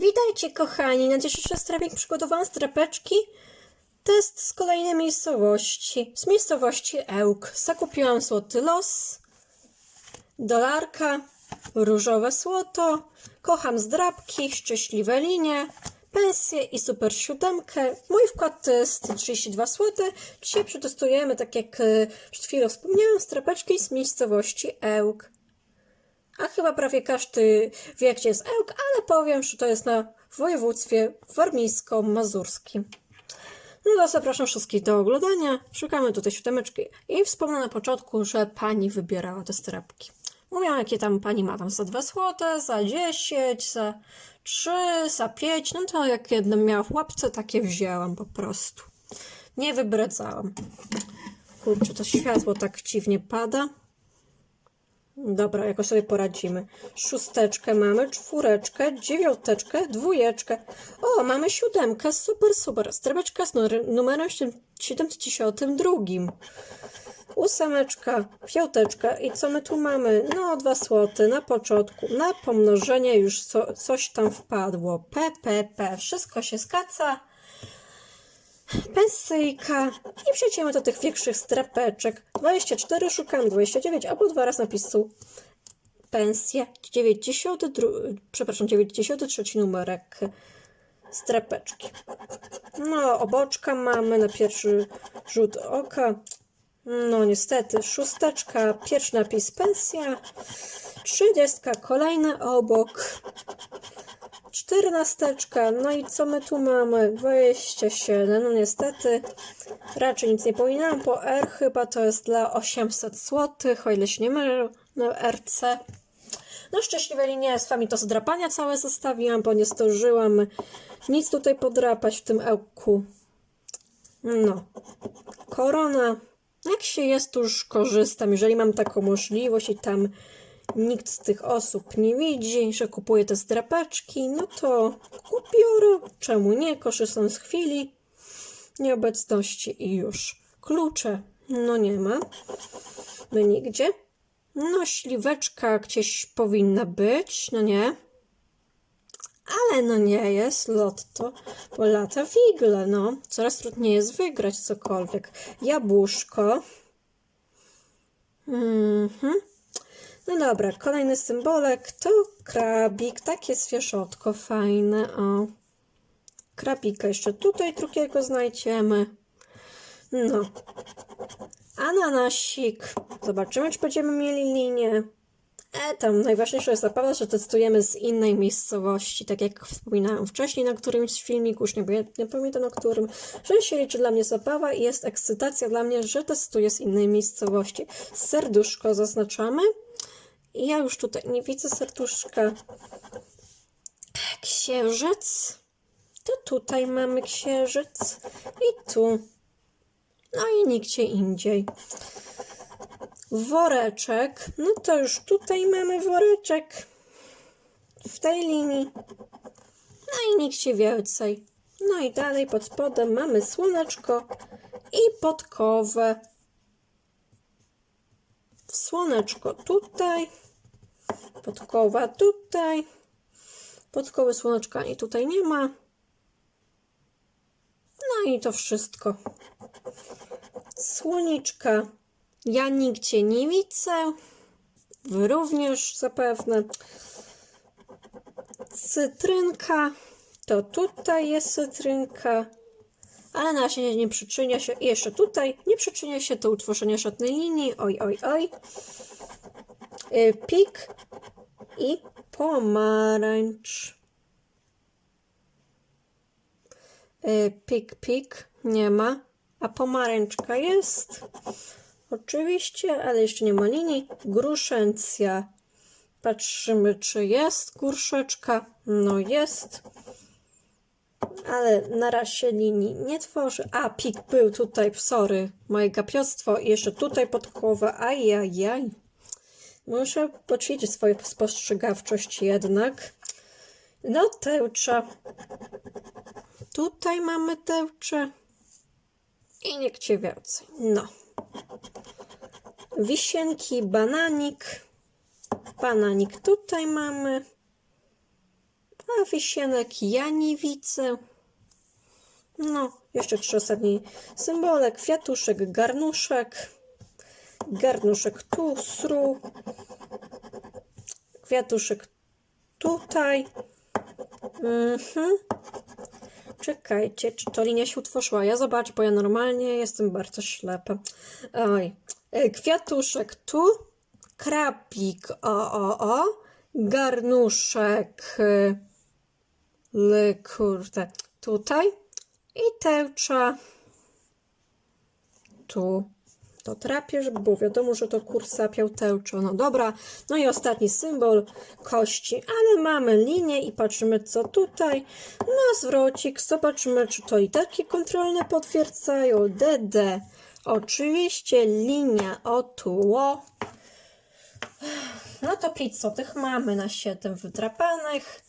Witajcie kochani, na dzisiejszy strapik przygotowałam strapeczki. Test z kolejnej miejscowości, z miejscowości Ełk. Zakupiłam złoty los, dolarka, różowe złoto, kocham zdrabki, szczęśliwe linie, pensję i super siódemkę. Mój wkład to jest 32 zł. Dzisiaj przetestujemy, tak jak e, przed chwilą wspomniałam, strapeczki z miejscowości Ełk. A chyba prawie każdy wie, gdzie jest Ełk, ale powiem, że to jest na województwie warmińsko-mazurskim. No to zapraszam wszystkich do oglądania. Szukamy tutaj siódemeczki. I wspomnę na początku, że pani wybierała te strapki. Mówiłam, jakie tam pani ma tam za 2 złote, za 10, za 3, za 5. No to jak jedno miała w łapce, takie wzięłam po prostu. Nie wybredzałam. Kurczę, to światło tak dziwnie pada. Dobra, jakoś sobie poradzimy. Szósteczkę mamy, czwóreczkę, dziewiąteczkę, dwójeczkę. O, mamy siódemkę, super, super. Strabeczka z numer- numerem 72. Ósemeczka, piąteczka. I co my tu mamy? No, dwa złote na początku. Na pomnożenie już co, coś tam wpadło. P, P, P. Wszystko się skaca pensyjka i przejdziemy do tych większych strapeczek. 24 szukam, 29, albo dwa razy napisu pensję. 92, przepraszam, 93 numerek strapeczki. No, oboczka mamy na pierwszy rzut oka. No niestety, szósteczka, pierwszy napis pensja, trzydziestka, kolejny obok, czternasteczka, no i co my tu mamy? 27, no niestety, raczej nic nie powinnam, po R chyba to jest dla 800 zł, o ile się nie mylę, no RC. No szczęśliwe linie z wami to zdrapania całe zostawiłam, bo nie zdążyłam nic tutaj podrapać w tym ełku. No, korona. Jak się jest, już korzystam. Jeżeli mam taką możliwość i tam nikt z tych osób nie widzi, że kupuję te zdrapeczki, no to kupiorę. Czemu nie? Korzystam z chwili nieobecności i już. Klucze, no nie ma. No nigdzie. No śliweczka gdzieś powinna być, no nie. Ale no nie jest lotto, bo lata figle, no. Coraz trudniej jest wygrać cokolwiek. Jabłuszko. Mhm. No dobra, kolejny symbolek to krabik, takie zwierzotko fajne, o. Krabika jeszcze tutaj drugiego znajdziemy. No. Ananasik. Zobaczymy, czy będziemy mieli linię. E, tam najważniejsza jest zabawa, że testujemy z innej miejscowości, tak jak wspominałam wcześniej na którymś filmiku, już nie, nie pamiętam na którym, że się liczy dla mnie zabawa i jest ekscytacja dla mnie, że testuję z innej miejscowości. Serduszko zaznaczamy. Ja już tutaj nie widzę serduszka. Księżyc. To tutaj mamy księżyc. I tu. No i nigdzie indziej woreczek. No to już tutaj mamy woreczek w tej linii. No i nigdzie więcej. No i dalej pod spodem mamy słoneczko i podkowę. Słoneczko tutaj, podkowa tutaj, podkowy słoneczka i tutaj nie ma. No i to wszystko. Słoniczka ja nigdzie nie widzę. Wy również zapewne. Cytrynka. To tutaj jest cytrynka. Ale na razie nie przyczynia się. I jeszcze tutaj nie przyczynia się do utworzenia żadnej linii. Oj, oj, oj. Y, Pik i pomarańcz. Y, Pik, pik. Nie ma. A pomarańczka jest. Oczywiście, ale jeszcze nie ma linii. Gruszęcja. Patrzymy, czy jest gruszeczka. No jest. Ale na razie linii nie tworzy. A, pik był tutaj, sorry, moje gapiostwo. I jeszcze tutaj podkowa. Ajajaj. Muszę poćwiczyć swoją spostrzegawczość jednak. No, tełcza. Tutaj mamy tełcze. I niech cię więcej. No wisienki, bananik. Bananik tutaj mamy. A wisienek ja nie widzę. No, jeszcze trzy ostatnie symbole. Kwiatuszek, garnuszek. Garnuszek tu, sru. Kwiatuszek tutaj. Mhm. Czekajcie, czy to linia się utworzyła? Ja zobaczę, bo ja normalnie jestem bardzo ślepa. Oj. E, Kwiatuszek tu, krapik, o, o, o, garnuszek, l, kurde, tutaj i tęcza tu. To trapię, żeby było wiadomo, że to kursa piątełczo. No dobra, no i ostatni symbol kości, ale mamy linię i patrzymy co tutaj. Na zwrocik zobaczymy, czy to literki kontrolne potwierdzają. DD. Oczywiście linia o tuło. No to 5 złotych mamy na 7 wydrapanych.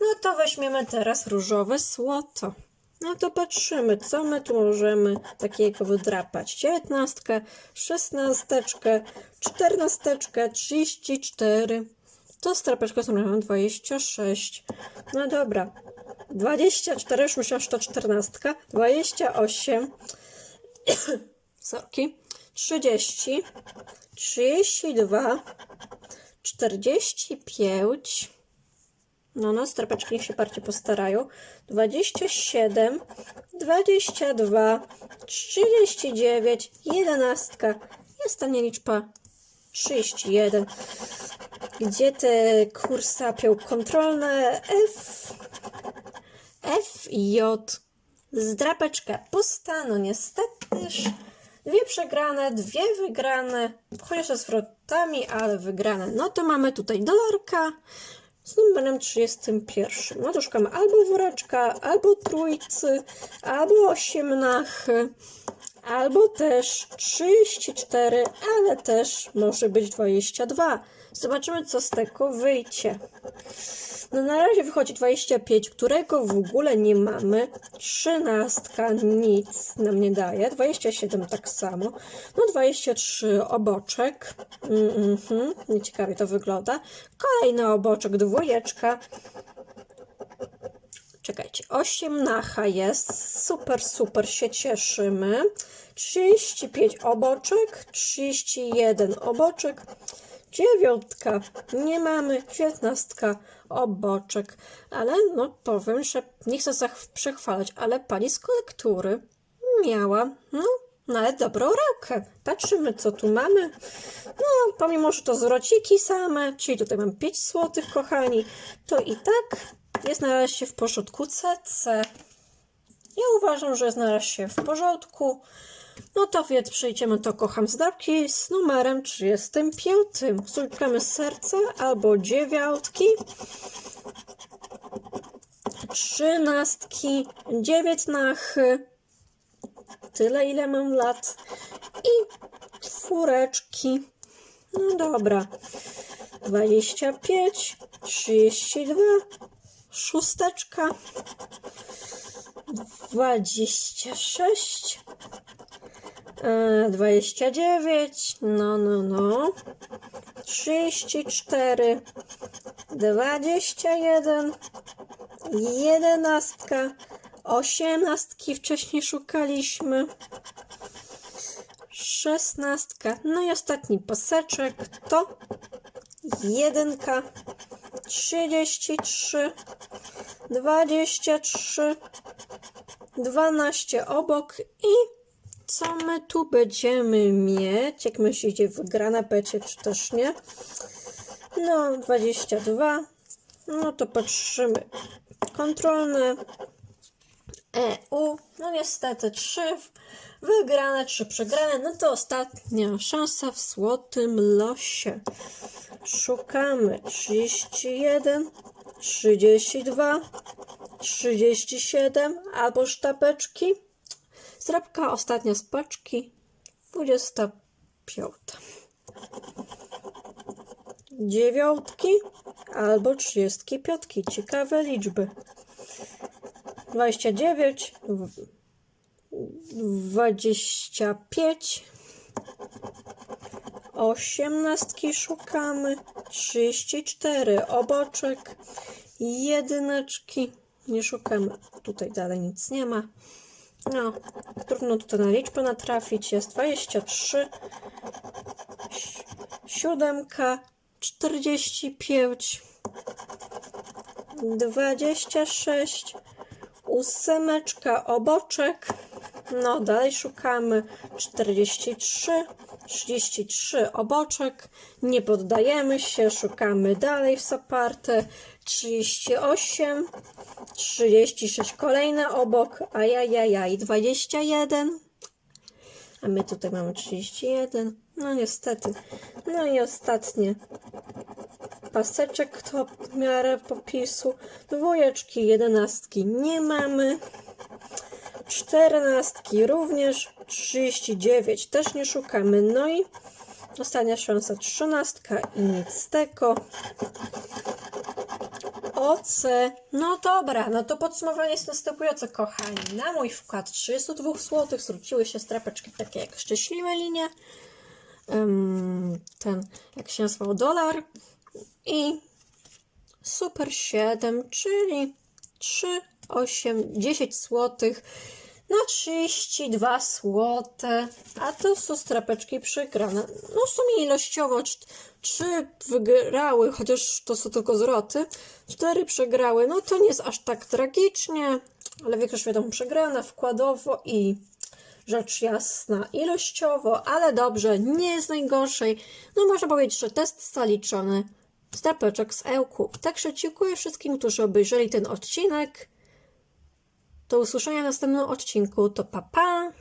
No to weźmiemy teraz różowe złoto. No to patrzymy, co my tu możemy takiego wydrapać. 19, 16, 14, 34. To strapeczka z numerem 26. No dobra. 24, już myślałam, że to 14. 28. Sorki. 30. 32. 45. No, no, strapeczki niech się bardziej postarają. 27, 22, 39, 11. I ostatnia liczba 31. Gdzie te kursapią kontrolne F, F, J. Zdrapeczka pusta, no niestetyż. Dwie przegrane, dwie wygrane, chociaż ze zwrotami, ale wygrane. No to mamy tutaj dolarka z numerem 31. No to szukamy albo woreczka, albo trójcy, albo osiemnachy, albo też 34, ale też może być 22. Zobaczymy, co z tego wyjdzie. No na razie wychodzi 25, którego w ogóle nie mamy. 13 nic nam nie daje. 27 tak samo. No 23 oboczek. Mm -hmm. Nieciekawie to wygląda. Kolejny oboczek, dwójeczka. Czekajcie, 8 nacha jest. Super, super się cieszymy. 35 oboczek, 31 oboczek, dziewiątka, nie mamy, dziewiętnastka, oboczek, ale no powiem, że nie chcę przechwalać, ale pani z kolektury miała, no, nawet dobrą rękę. Patrzymy, co tu mamy. No, pomimo, że to zwrociki same, czyli tutaj mam 5 zł, kochani, to i tak jest znalazł się w porządku CC. Ja uważam, że znalazł się w porządku. No to więc przejdziemy do Kocham Zdrabki z numerem 35. Szukamy serca albo dziewiątki, trzynastki, dziewiętnachy, tyle ile mam lat i czwóreczki. No dobra, 25, 32, szósteczka, 26, e, 29, no, no, no, 34, 21, 11, 18 wcześniej szukaliśmy, 16, no i ostatni paseczek to jedynka, 33, 23, 12 obok i co my tu będziemy mieć? Jak myślicie, wygrana będzie czy też nie? No, 22. No to patrzymy. Kontrolne. EU. No niestety 3 wygrane, 3 przegrane. No to ostatnia szansa w złotym losie. Szukamy 31, 32, 37 albo sztabeczki. Zrabka ostatnia z paczki. 25. Dziewiątki albo 35. Ciekawe liczby. 29, 25, osiemnastki szukamy, 34 oboczek jedyneczki. Nie szukamy. Tutaj dalej nic nie ma. No, trudno tutaj na liczbę natrafić. Jest 23. Si- Siódemka. 45. 26. Ósemeczka, oboczek. No, dalej szukamy. 43. 33 oboczek. Nie poddajemy się, szukamy dalej w Saparte. 38. 36 kolejny obok. Ajajajaj, 21. A my tutaj mamy 31. No niestety. No i ostatnie. Paseczek to w miarę popisu. Dwójeczki, jedenastki nie mamy. Czternastki również. 39 też nie szukamy. No i ostatnia szansa trzynastka i nic z tego. OC. No dobra, no to podsumowanie jest następujące, kochani. Na mój wkład 32 zł zwróciły się strapeczki takie jak szczęśliwe linie, ten, jak się nazywał, dolar i Super 7, czyli 3, 8, 10 zł na 32 zł. A to są strapeczki przegrane. No w sumie ilościowo 3 wygrały, chociaż to są tylko zwroty. 4 przegrały. No to nie jest aż tak tragicznie, ale większość wiadomo przegrana wkładowo i rzecz jasna ilościowo, ale dobrze, nie jest najgorzej. No można powiedzieć, że test zaliczony. Strapeczek z Ełku. Także dziękuję wszystkim, którzy obejrzeli ten odcinek. Do usłyszenia w następnym odcinku. To pa pa!